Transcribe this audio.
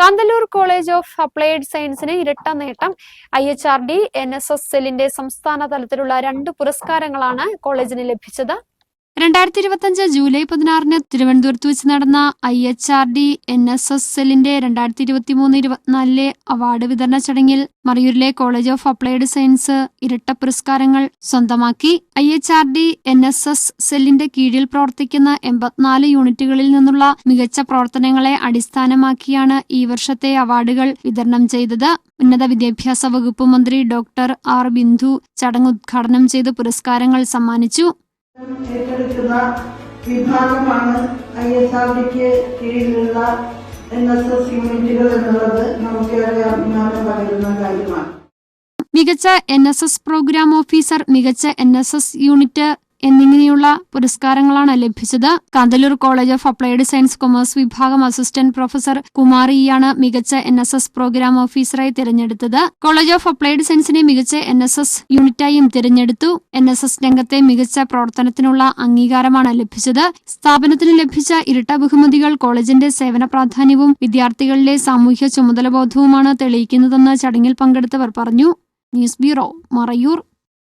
Kanthalloor college of applied സയൻസിന് ഇരട്ട നേട്ടം. I H R D N S S സെല്ലിന്റെ സംസ്ഥാന തലത്തിലുള്ള രണ്ട് പുരസ്കാരങ്ങളാണ് കോളേജിന് ലഭിച്ചത്. രണ്ടായിരത്തി ഇരുപത്തിയഞ്ച് ജൂലൈ പതിനാറിന് തിരുവനന്തപുരത്ത് വെച്ച് നടന്ന I H R D N S S എല്ലിന്റെ രണ്ടായിരത്തി ഇരുപത്തി മൂന്ന് ഇരുപത്തിനാലിലെ അവാർഡ് വിതരണ ചടങ്ങിൽ മറയൂരിലെ കോളേജ് ഓഫ് അപ്ലൈഡ് സയൻസ് ഇരട്ട പുരസ്കാരങ്ങൾ സ്വന്തമാക്കി. I H R D N S S സെല്ലിന്റെ കീഴിൽ പ്രവർത്തിക്കുന്ന എൺപത്തിനാല് യൂണിറ്റുകളിൽ നിന്നുള്ള മികച്ച പ്രവർത്തനങ്ങളെ അടിസ്ഥാനമാക്കിയാണ് ഈ വർഷത്തെ അവാർഡുകൾ വിതരണം ചെയ്തത്. ഉന്നത വിദ്യാഭ്യാസ വകുപ്പ് മന്ത്രി ഡോക്ടർ ആർ ബിന്ദു ചടങ്ങ് ഉദ്ഘാടനം ചെയ്ത് പുരസ്കാരങ്ങൾ സമ്മാനിച്ചു. ഏറ്റെടുക്കുന്ന വിഭാഗമാണ് ഐ എസ് ആർ ഡിക്ക് കീഴിലുള്ള എൻ എസ് എസ് യൂണിറ്റുകൾ എന്നുള്ളത് നമുക്കേറെ അഭിമാനം പകരുന്ന കാര്യമാണ്. മികച്ച N S S programme officer മികച്ച എൻ എസ് എസ് യൂണിറ്റ് എന്നിങ്ങനെയുള്ള പുരസ്കാരങ്ങളാണ് ലഭിച്ചത്. Kanthalloor college of applied science commerce വിഭാഗം അസിസ്റ്റന്റ് പ്രൊഫസർ കുമാറിയാണ് മികച്ച എൻ എസ് എസ് പ്രോഗ്രാം ഓഫീസറായി തിരഞ്ഞെടുത്തത്. കോളേജ് ഓഫ് അപ്ലൈഡ് സയൻസിനെ മികച്ച എൻ എസ് എസ് യൂണിറ്റായും തിരഞ്ഞെടുത്തു. എൻ എസ് എസ് രംഗത്തെ മികച്ച പ്രവർത്തനത്തിനുള്ള അംഗീകാരമാണ് ലഭിച്ചത്. സ്ഥാപനത്തിന് ലഭിച്ച ഇരട്ട ബഹുമതികൾ കോളേജിന്റെ സേവന പ്രാധാന്യവും വിദ്യാർത്ഥികളിലെ സാമൂഹ്യ ചുമതലബോധവുമാണ് തെളിയിക്കുന്നതെന്ന് ചടങ്ങിൽ പങ്കെടുത്തവർ പറഞ്ഞു. News bureau Marayoor.